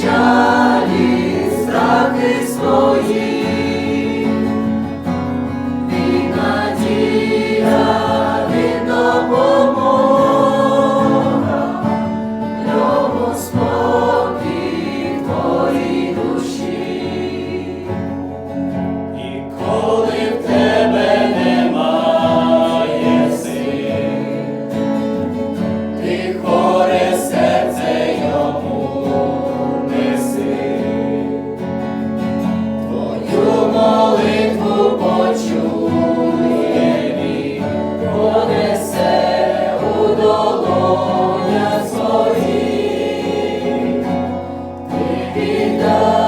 joy. біда.